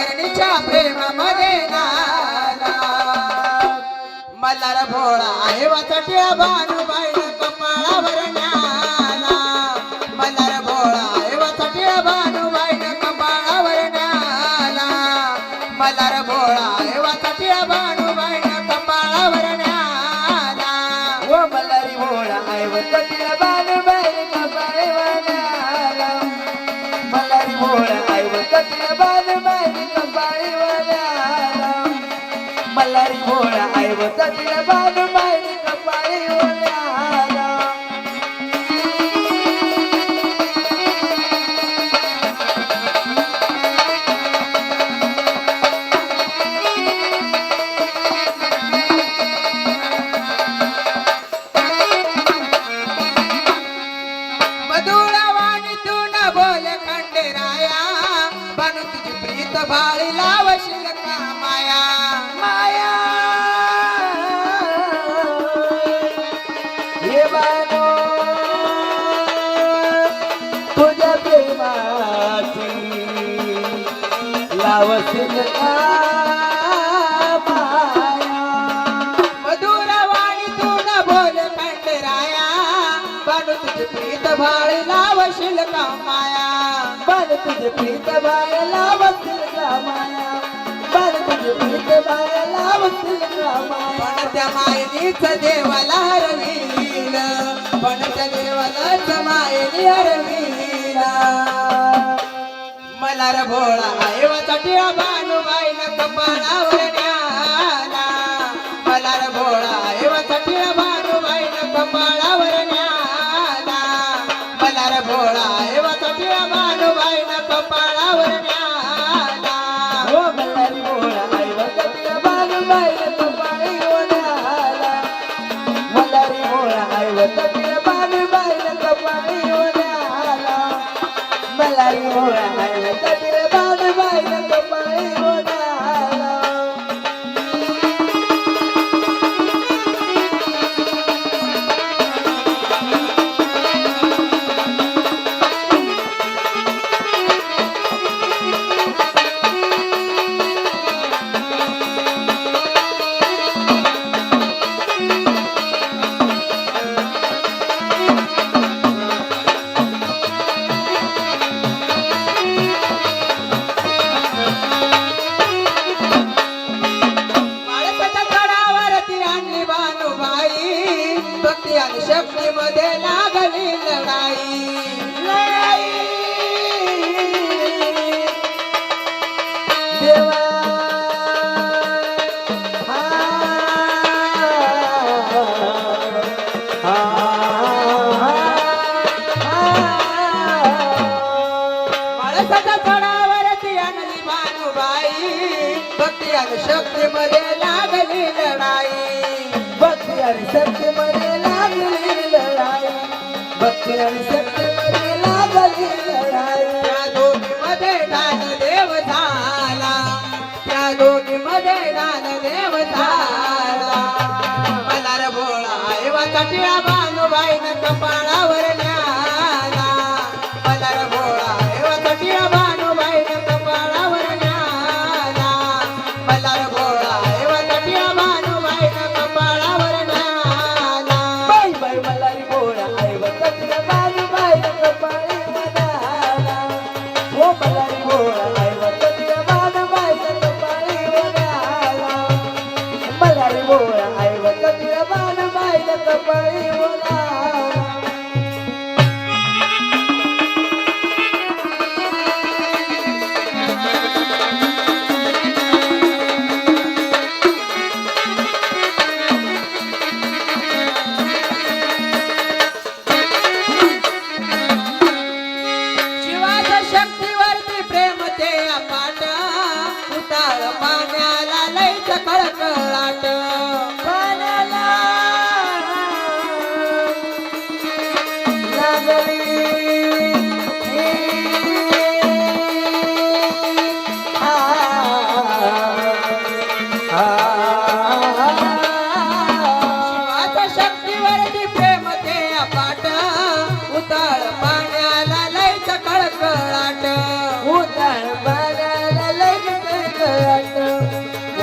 धनगरणीच्या प्रेमामध्ये नाला. मल्हार भोळा आहे वाचट्या भानुबाई कपाळावर न्याला मल्हार भोळा आहे वाचट्या भानुबाई कपाळावर न्याला मल्हार भोळा आहे वाचट्या भानुबाई कपाळावर न्याला ओ मल्हारी भोळा आहे मल्हारी भोळा आहे भोळा आहे वतनीला लावशील माया तू न बोल खंडेराया बनू तुझी प्रीत भाळी लावशील का माया? प्रीत लावशील का माया? प्रीत लावशील का माया? पण त्या मायनीच देवाला हरवी. मलार भोळा. आहे वाचाटी भानुबाई न कपाळावर न्याला. मलार भोळा. आहे वाचाटी न कपाळावर न्याला. मलार भोळा. न कपाळावर न्याला. हो मल्हारी भोळा आई वतनीला बाणबाई कपाळी ओढाला मल्हारी भोळा आई भोळा भक्ती आणि शक्ती मध्ये लागली लढाई भक्ती आणि शक्ती मध्ये लागली लढाई भक्ती आणि शक्ती मध्ये लागली लढाई त्या दोघी मध्ये दान देव झाला। त्या दोघी मध्ये दान देव झाला। मलार भोळा एवा चटिया भानुबाई कपाळावर मलार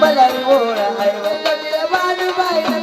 बलारी ओळ आई वल्लभीला बाजू बाईला